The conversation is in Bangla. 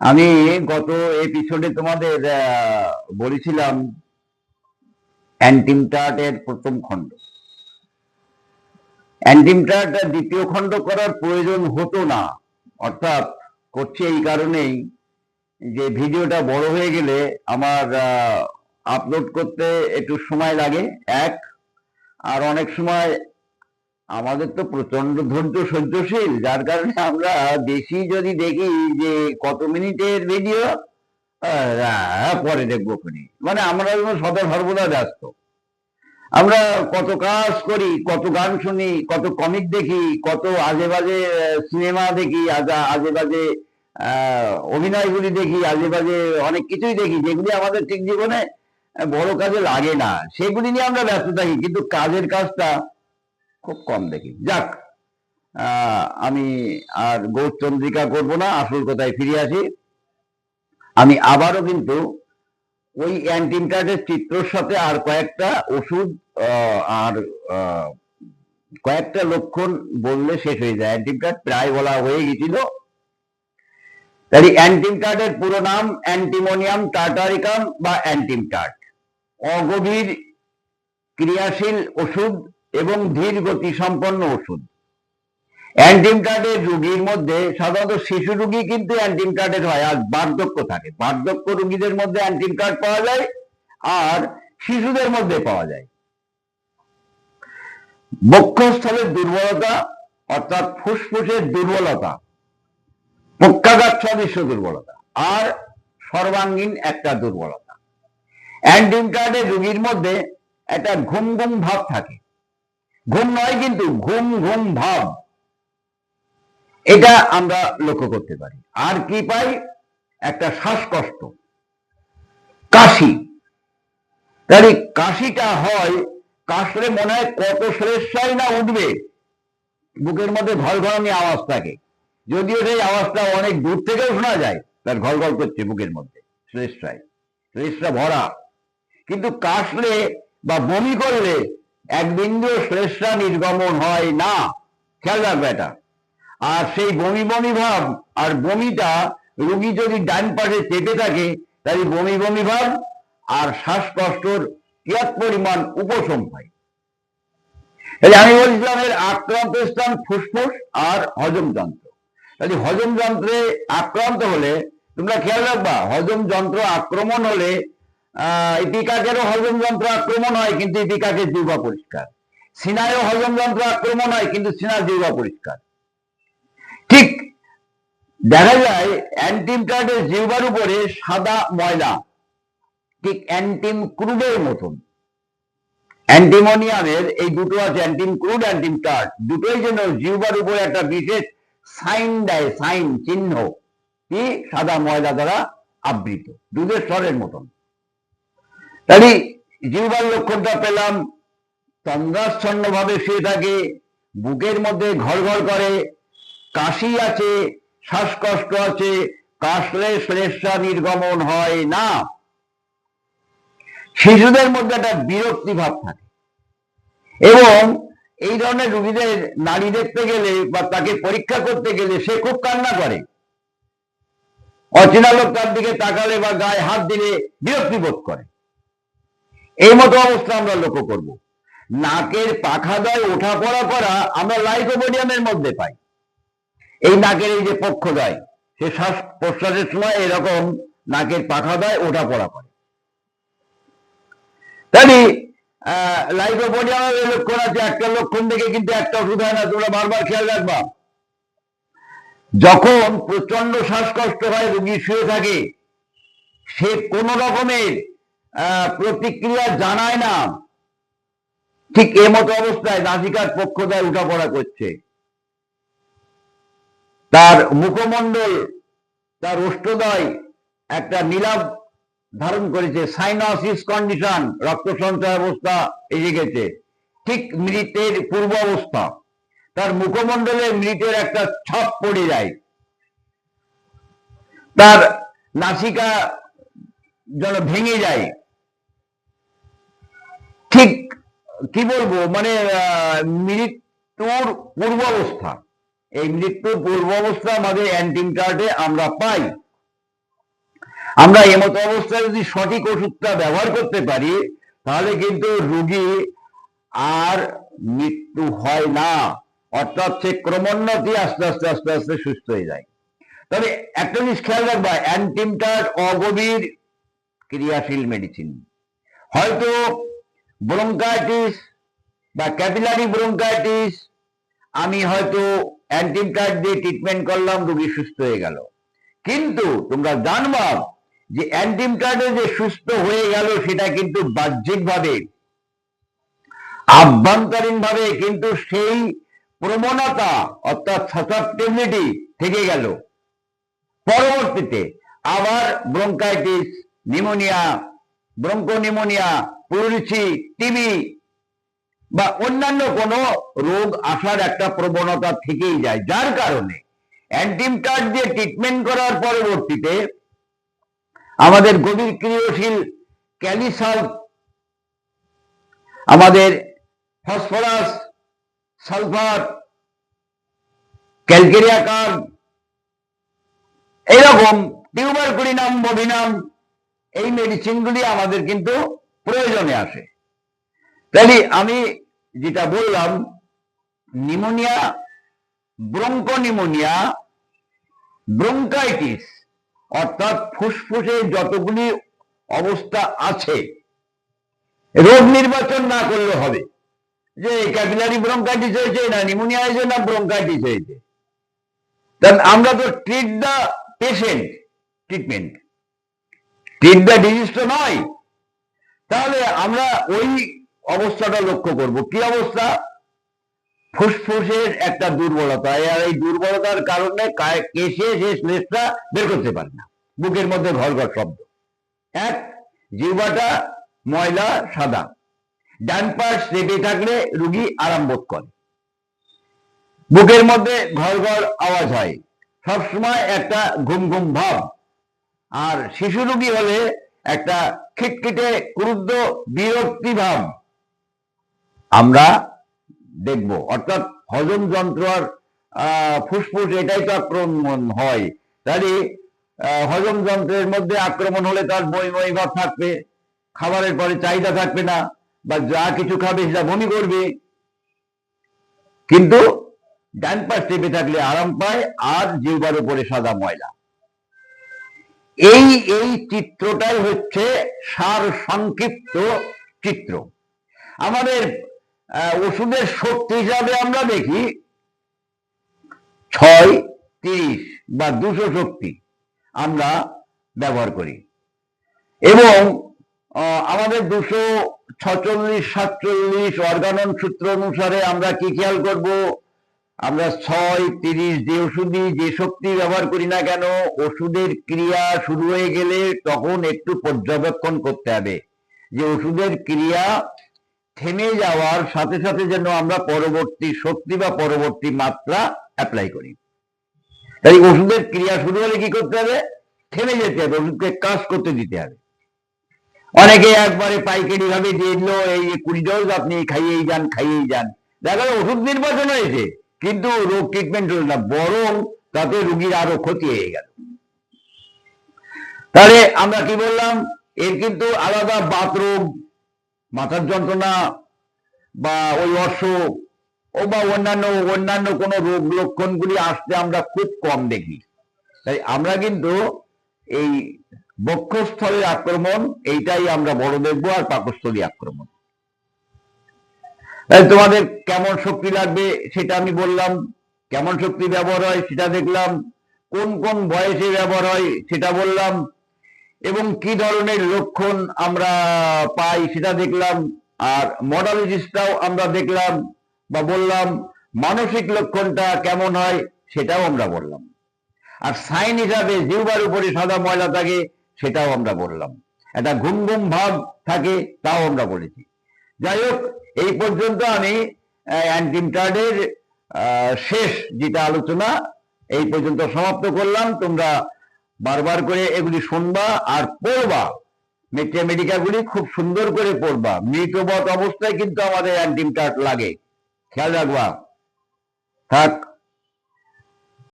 আমি গত এপিসোডে তোমাদের বলেছিলাম অ্যান্টিমটার্টের প্রথম খণ্ড। অ্যান্টিমটার্ট দ্বিতীয় খণ্ড করার প্রয়োজন হতো না। অর্থাৎ করছি এই কারণেই যে ভিডিওটা বড় হয়ে গেলে আমার আপলোড করতে একটু সময় লাগে, এক, আর অনেক সময় আমাদের তো প্রচণ্ড ধৈর্য সহ্যশীল। যার কারণে আমরা বেশি যদি দেখি যে কত মিনিটের ভিডিও পরে দেখব খুনি মানে আমরা যেন সদা সর্বদা ব্যস্ত। আমরা কত কাজ করি, কত গান শুনি, কত কমিক দেখি, কত আজে বাজে সিনেমা দেখি, আজা বাজে অভিনয়গুলি দেখি আজে বাজে অনেক কিছুই দেখি, যেগুলি আমাদের ঠিক জীবনে বড় কাজে লাগে না। সেগুলি নিয়ে আমরা ব্যস্ত থাকি, কিন্তু কাজের কাজটা খুব কম দেখি। যাক আমি আর গৌরচন্দ্রিকা করব না, আসল কথায় ফিরে আসি। আমি আবারও কিন্তু ওই অ্যান্টিমটার্টের চিত্রর সাথে আর কয়েকটা ওষুধ আর কয়েকটা লক্ষণ বললে শেষ হয়ে যায়। অ্যান্টিমটার্ট প্রায় বলা হয়ে গেছিল। তাই অ্যান্টিমটার্টের পুরো নাম অ্যান্টিমোনিয়াম টার্টারিকাম বা অ্যান্টিমটার্ট অগভীর ক্রিয়াশীল ওষুধ এবং ধীর গতি সম্পন্ন ওষুধ। অ্যান্টিম কার্ডের রোগীর মধ্যে সাধারণত শিশু রোগী কিন্তু অ্যান্টিম কার্ডের হয়, আর বার্ধক্য থাকে। বার্ধক্য রোগীদের মধ্যে অ্যান্টিম কার্ড পাওয়া যায়, আর শিশুদের মধ্যে পাওয়া যায়। বক্ষস্থলের দুর্বলতা, অর্থাৎ ফুসফুসের দুর্বলতা পক্ষাঘাত সদৃশ্য দুর্বলতা, আর সর্বাঙ্গীন একটা দুর্বলতা। অ্যান্টিম কার্ডের রোগীর মধ্যে একটা ঘুম ঘুম ভাব থাকে। ঘুম নয় কিন্তু ঘুম ঘুম ভাব। এটা আমরা লক্ষ্য করতে পারি। আর কি পাই? একটা শ্বাসকষ্ট। কাশি। তাহলে কাশিটা হয়, কাশলে মনে হয় কত শ্রেষ্ঠাই না উঠবে। বুকের মধ্যে ঘর ঘরনি আওয়াজ থাকে। যদিও সেই আওয়াজটা অনেক দূর থেকেও শোনা যায়, তার ঘর ঘর করছে বুকের মধ্যে শ্রেষ্ঠায় শ্রেষ্ঠা ভরা। কিন্তু কাশলে বা বমি করলে এক বিন্দু শ্রেষ্ঠা নির্গমন হয় না। খেয়াল রাখবে এটা। আর সেই বমি বমি ভাব আর বমিটা রুগী যদি ডান পাশে চেপে থাকে, তাহলে বমি বমি ভাব আর শ্বাসকষ্টর কিয়ৎ পরিমাণ উপশম হয়। তাহলে আমি বলছিলাম এর আক্রান্ত স্থান ফুসফুস আর হজম যন্ত্র। তাহলে হজম যন্ত্রে আক্রান্ত হলে তোমরা খেয়াল রাখবা, হজম যন্ত্র আক্রমণ হলে ইপিকাকেরও হজম যন্ত্র আক্রমণ হয়, কিন্তু ইপিকাকের জিহ্বা পরিষ্কার সিনায়ও হজম যন্ত্র আক্রমণ হয়, কিন্তু সিনার জিহ্বা পরিষ্কার ঠিক দেখা যায়, অ্যান্টিম কার্ডের জিহ্বার উপরে সাদা ময়লা, ঠিক অ্যান্টিম ক্রুডের মতন। অ্যান্টিমোনিয়ামের এই দুটো আছে, অ্যান্টিম ক্রুড, অ্যান্টিম কার্ড। দুটোই যেন জিহ্বার উপরে একটা বিশেষ সাইন দেয়, সাইন চিহ্ন, কি? সাদা ময়লা দ্বারা আবৃত, দুধের স্বরের মতন। তাহলে জিহ্বার লক্ষণটা পেলাম তন্দ্রাচ্ছন্ন ভাবে শুয়ে থাকে, বুকের মধ্যে ঘর ঘর করে, কাশি আছে, শ্বাসকষ্ট আছে, কাশলে শ্লেষা নির্গমন হয় না। শিশুদের মধ্যে একটা বিরক্তি ভাব থাকে। এবং এই ধরনের রুগীদের নারী দেখতে গেলে বা তাকে পরীক্ষা করতে গেলে সে খুব কান্না করে। অচেনা লোক তার দিকে তাকালে বা গায়ে হাত দিলে বিরক্তি বোধ করে। এই মতো অবস্থা আমরা লক্ষ্য করব। নাকের পাখা পাখাদয় ওঠা পড়া করা আমরা লাইকোপোডিয়ামের মধ্যে পাই। এই নাকের এই যে পক্ষ পক্ষদয়, সে শ্বাস প্রশ্বাসের সময় এরকম নাকের পাখা পাখাদয় ওঠা পড়া করে। তাহলে লাইকোপোডিয়ামের লক্ষণ আছে, একটা লক্ষণ থেকে কিন্তু একটা ওষুধ হয় না, তোমরা বারবার খেয়াল রাখবা। যখন প্রচণ্ড শ্বাসকষ্ট হয়, রুগী শুয়ে থাকে, সে কোন রকমের প্রতিক্রিয়া জানায় না। ঠিক এ মতো অবস্থায় নাসিকার পক্ষদয় উঠাপড়া করছে। তার মুখমণ্ডল, তার ওষ্ঠদয় একটা নীলাভ ধারণ করেছে। সাইনোসিস কন্ডিশন, রক্ত সঞ্চয় অবস্থা এসে গেছে। ঠিক মৃতের পূর্ব অবস্থা। তার মুখমণ্ডলে মৃতের একটা ছাপ পড়ে যায়। তার নাসিকা যেন ভেঙে যায়। ঠিক কি বলব? মানে মৃত্যুর পূর্ব অবস্থা এই মৃত্যুর পূর্ব অবস্থা আমাদের অ্যান্টিম কার্ডে আমরা পাই। আমরা এমত অবস্থায় যদি সঠিক ওষুধটা ব্যবহার করতে পারি, তাহলে কিন্তু রোগী আর মৃত্যু হয় না। অর্থাৎ সে ক্রমোন্নতি আস্তে আস্তে আস্তে আস্তে সুস্থ হয়ে যায়। তবে একটা জিনিস খেয়াল রাখবা অ্যান্টিমটার অগভীর ক্রিয়াশীল মেডিসিন হয়তো ব্রঙ্কাইটিস বা ক্যাপিলারি ব্রঙ্কাইটিস আমি হয়তো অ্যান্টিমটার দিয়ে ট্রিটমেন্ট করলাম, রোগী সুস্থ হয়ে গেল। কিন্তু তোমরা জানবা যে অ্যান্টিমটারে যে সুস্থ হয়ে গেল, সেটা কিন্তু বাহ্যিকভাবে আভ্যন্তরীণ ভাবে কিন্তু সেই প্রবণতা, অর্থাৎ সাসেপ্টিবিলিটি থেকে গেল। পরবর্তীতে আবার bronchitis pneumonia bronchopneumonia pleurisy TB বা অন্যান্য কোনো রোগ আসার একটা প্রবণতা থেকেই যায়। যার কারণে অ্যান্টিমটার দিয়ে ট্রিটমেন্ট করার পরবর্তীতে আমাদের গভীর ক্রিয়াশীল ক্যালিসাল, আমাদের ফসফরাস, সালফার, ক্যালকেরিয়া কার্ব এরকম টিউবার কুড়িনাম বভিনাম এই মেডিসিনগুলি আমাদের কিন্তু প্রয়োজনে আসে। তাহলে আমি যেটা বললাম নিমোনিয়া ব্রঙ্কোনিমোনিয়া ব্রঙ্কাইটিস অর্থাৎ ফুসফুসে যতগুলি অবস্থা আছে, রোগ নির্বাচন না করলে হবে। যে ক্যাপিলারি ব্রঙ্কাইটিস হয়েছে, না নিমোনিয়া হয়েছে, না ব্রঙ্কাইটিস হয়েছে। আমরা তো treat the patient treatment treat the disease তো নয়। তাহলে আমরা ওই অবস্থাটা লক্ষ্য করব। কি অবস্থা? ফুসফুসের একটা দুর্বলতা। আর এই দুর্বলতার কারণে কেশে সে শ্লেষটা বের করতে পারে না। বুকের মধ্যে ঘর ঘর শব্দ। এক, জিহ্বাটা ময়লা সাদা। ডান পাশ চেপে থাকলে রুগী আরাম বোধ করে। বুকের মধ্যে ঘর ঘর আওয়াজ হয়। সবসময় একটা ঘুম ঘুম ভাব। আর শিশু রোগী হলে একটা খিটখিটে ক্রুদ্ধ বিরক্তি ভাব আমরা দেখব। অর্থাৎ হজম যন্ত্র আর আহ, ফুসফুস এটাই তো আক্রমণ হয়। তাহলে হজম যন্ত্রের মধ্যে আক্রমণ হলে তার বই বই ভাব থাকবে খাবারের পরে চাহিদা থাকবে না বা যা কিছু খাবে সেটা বমি করবে। কিন্তু ডান পাশ চেপে থাকলে আরাম পায় আর জিহ্বার উপরে সাদা ময়লা। এই এই চিত্রটাই হচ্ছে সার সংক্ষিপ্ত চিত্র। আমাদের ওষুধের শক্তি হিসাবে আমরা দেখি ছয়, তিরিশ বা দুশো শক্তি আমরা ব্যবহার করি। এবং আমাদের দুশো ছচল্লিশ, সাতচল্লিশ অর্গানন সূত্র অনুসারে আমরা কি খেয়াল করব? আমরা ছয়, তিরিশ যে ওষুধই, যে শক্তি ব্যবহার করি না কেন, ওষুধের ক্রিয়া শুরু হয়ে গেলে তখন একটু পর্যবেক্ষণ করতে হবে। যে ওষুধের ক্রিয়া থেমে যাওয়ার সাথে সাথে যেন আমরা পরবর্তী শক্তি বা পরবর্তী মাত্রা অ্যাপ্লাই করি। তাই ওষুধের ক্রিয়া শুরু হলে কি করতে হবে? থেমে যেতে হবে, ওষুধকে কাজ করতে দিতে হবে। অনেকে একবারে পাইকারি ভাবে দিয়ে দিল, এই কুড়ি ডোজ আপনি খাইয়েই যান খাইয়েই যান। দেখা ওষুধ নির্বাচন হয়েছে। কিন্তু রোগ ট্রিটমেন্ট হল না, বরং তাতে রুগীর আরও ক্ষতি হয়ে গেল। তাহলে আমরা কি বললাম, এর কিন্তু আলাদা বাথরুম মাথার যন্ত্রণা বা ওই অসুখ ও বা অন্যান্য অন্যান্য কোনো রোগ লক্ষণগুলি আসতে আমরা খুব কম দেখি। তাই আমরা কিন্তু এই বক্ষস্থলের আক্রমণ, এইটাই আমরা বড় দেখব আর পাকস্থলী আক্রমণ। তোমাদের কেমন শক্তি লাগবে সেটা আমি বললাম। কেমন শক্তি ব্যবহার হয় সেটা দেখলাম। কোন কোন বয়সে ব্যবহার হয় সেটা বললাম। এবং কি ধরনের লক্ষণ আমরা পাই সেটা দেখলাম। আর মডালিটিসটাও আমরা দেখলাম বা বললাম, মানসিক লক্ষণটা কেমন হয় সেটাও আমরা বললাম। আর সাইন হিসাবে জিহ্বার উপরে সাদা ময়লা থাকে সেটাও আমরা বললাম। একটা ঘুম ঘুম ভাব থাকে, তাও আমরা বলেছি। যাই হোক এই পর্যন্ত আমি শেষ যেটা আলোচনা, এই পর্যন্ত সমাপ্ত করলাম। তোমরা বারবার করে এগুলি শুনবা আর পড়বা। মেডিকাগুলি খুব সুন্দর করে পড়বা। মৃতবত অবস্থায় কিন্তু আমাদের অ্যান্টিম কার্ড লাগে। খেয়াল রাখবা। থাক।